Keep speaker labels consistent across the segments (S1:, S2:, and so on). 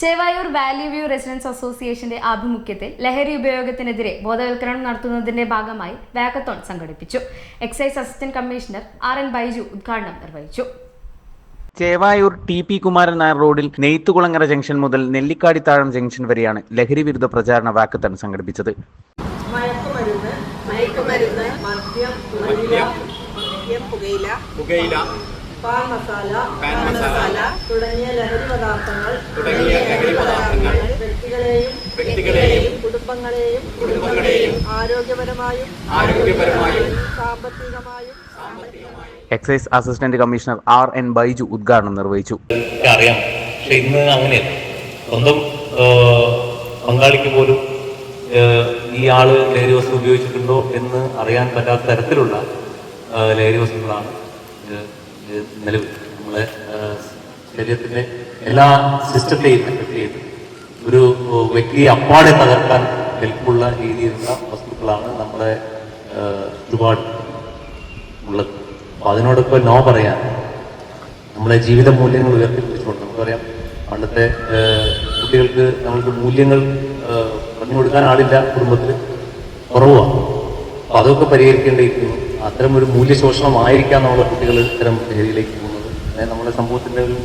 S1: Chevayur Valley view residence അസോസിയേഷന്റെ ആഭിമുഖ്യത്തിൽ ലഹരി ഉപയോഗത്തിനെതിരെ ബോധവൽക്കരണം നടത്തുന്നതിന്റെ ഭാഗമായി വാക്കത്തോൺ സംഘടിപ്പിച്ചു. Excise assistant commissioner R N Baiju ഉദ്ഘാടനം നിർവഹിച്ചു.
S2: ചേവായൂർ ടി പി കുമാരൻ നായർ റോഡിൽ നെയ്ത്തുകുളങ്ങര ജംഗ്ഷൻ മുതൽ നെല്ലിക്കാടിത്താഴം ജംഗ്ഷൻ വരെയാണ് ലഹരി വിരുദ്ധ പ്രചാരണ വാക്കത്തൺ സംഘടിപ്പിച്ചത്.
S3: മയക്കുമരുന്ന് മയക്കുമരുന്ന് മദ്യം പുകയില. പാൻ മസാല
S4: പാൻ മസാല.
S3: തുടങ്ങിയ ലഹരി പദാർത്ഥങ്ങൾ
S4: തുടങ്ങിയ ലഹരി പദാർത്ഥങ്ങൾ
S3: വ്യക്തികളെയും
S4: വ്യക്തികളെയും
S3: കുടുംബങ്ങളെയും
S4: കുടുംബങ്ങളെയും
S3: ആരോഗ്യപരമായും
S4: ആരോഗ്യപരമായും
S3: സാമ്പത്തികമായും
S2: excise assistant commissioner R N Baiju ഉദ്ഘാടനം നിർവഹിച്ചു.
S5: അറിയാം പക്ഷെ ഇന്ന് അങ്ങനെയല്ല. സ്വന്തം പങ്കാളിക്ക് പോലും ഈ ആൾ ലഹരി വസ്തു ഉപയോഗിച്ചിട്ടുണ്ടോ എന്ന് അറിയാൻ പറ്റാത്ത തരത്തിലുള്ള ലഹരി വസ്തുക്കളാണ് നിലവിൽ നമ്മളെ ശരീരത്തിന്റെ എല്ലാ സിസ്റ്റത്തെയും എഫക്ട് ചെയ്ത്. ഒരു വ്യക്തിയെ അപ്പാടെ തകർക്കാൻ ഹെൽപ്പുള്ള രീതിയിലുള്ള വസ്തുക്കളാണ് നമ്മളെ ആ, ഒരുപാട് ഉള്ളത്. അപ്പൊ അതിനോടൊപ്പം നോ പറയാൻ നമ്മളെ ജീവിത മൂല്യങ്ങൾ ഉയർത്തിപ്പിടിച്ചുകൊണ്ട് നമുക്കറിയാം പണ്ടത്തെ കുട്ടികൾക്ക് നമ്മൾക്ക് മൂല്യങ്ങൾ പറഞ്ഞു കൊടുക്കാൻ ആളില്ല കുടുംബത്തിൽ കുറവാണ് അപ്പൊ അതൊക്കെ പരിഹരിക്കേണ്ടിയിരിക്കുന്നു. അത്തരം ഒരു മൂല്യശോഷണമായിരിക്കാം നമ്മുടെ കുട്ടികൾ ഇത്തരം ലഹരിയിലേക്ക് പോകുന്നത്. അതായത് നമ്മുടെ സമൂഹത്തിന്റെ ഒരു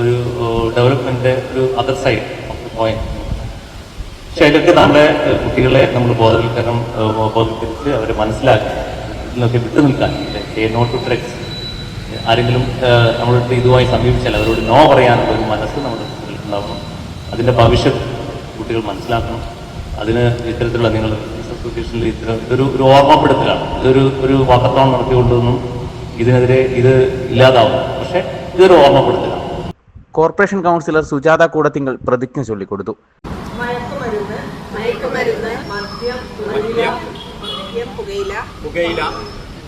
S5: ഒരു ഡെവലപ്മെന്റിന്റെ ഒരു അതർ സൈഡ് പോയിന്റ് പക്ഷെ അതിലൊക്കെ നമ്മുടെ കുട്ടികളെ നമ്മൾ ബോധവൽക്കരണം ബോധവൽക്കരിച്ച് അവരെ മനസ്സിലാക്കി ഇതിനൊക്കെ വിട്ടു നിൽക്കാൻ. നോട്ട് ടു ഡ്രഗ്സ് ആരെങ്കിലും നമ്മളിട്ട് ഇതുമായി സമീപിച്ചാൽ അവരോട് നോ പറയാനുള്ള ഒരു മനസ്സ് നമ്മുടെ കുട്ടികൾക്ക് ഉണ്ടാവണം. അതിന്റെ ഭവിഷ്യത്ത് കുട്ടികൾ മനസ്സിലാക്കണം. അതിന് ഇത്തരത്തിലുള്ള നിങ്ങൾ അസോസിയേഷനിൽ ഇത്തരം ഇതൊരു ഒരു ഓർമ്മപ്പെടുത്തലാണ്. ഇതൊരു ഒരു വാക്കത്തോൺ നടത്തിക്കൊണ്ടൊന്നും ഇതിനെതിരെ ഇത് ഇല്ലാതാവും. പക്ഷെ ഇതൊരു ഓർമ്മപ്പെടുത്തലാണ്.
S2: കോർപ്പറേഷൻ കൗൺസിലർ സുജാത കൂടത്തിങ്കൾ പ്രതിജ്ഞ ചൊല്ലിക്കൊടുത്തു.
S3: മയക്കുമരുന്ന് മയക്കുമരുന്ന് മദ്യം പുകയില മദ്യം പുകയില
S4: പുകയില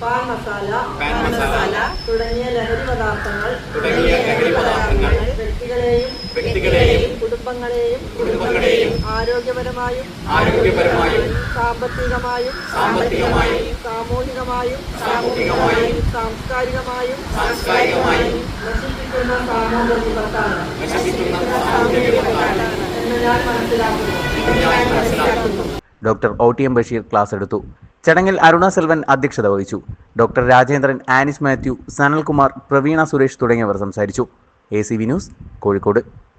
S3: പാൻ മസാല
S4: പാൻ മസാല
S3: തുടങ്ങിയ ലഹരി പദാർത്ഥങ്ങൾ
S4: തുടങ്ങിയ ലഹരി പദാർത്ഥങ്ങൾ
S3: വ്യക്തികളെയും
S4: വ്യക്തികളെയും
S3: കുടുംബങ്ങളെയും
S4: കുടുംബങ്ങളെയും
S3: ആരോഗ്യപരമായും
S4: ആരോഗ്യപരമായും
S3: സാമ്പത്തികമായും
S4: സാമ്പത്തികമായും
S3: സാമൂഹികമായും
S4: സാമൂഹികമായും
S3: സാംസ്കാരികമായും
S4: സാംസ്കാരികമായും
S3: നശിപ്പിക്കുന്ന സാമൂഹ്യ വിപത്താണ്
S4: നശിപ്പിക്കുന്ന സാമൂഹിക വിപത്താണ്
S3: എന്ന്
S4: ഞാൻ മനസ്സിലാക്കുന്നു.
S2: Doctor O T M Basheer class എടുത്തു. ചടങ്ങിൽ അരുണ സെൽവൻ അധ്യക്ഷത വഹിച്ചു. ഡോക്ടർ രാജേന്ദ്രൻ ആനിസ് മാത്യു സനൽകുമാർ പ്രവീണ സുരേഷ് തുടങ്ങിയവർ സംസാരിച്ചു. A C V news Kozhikode.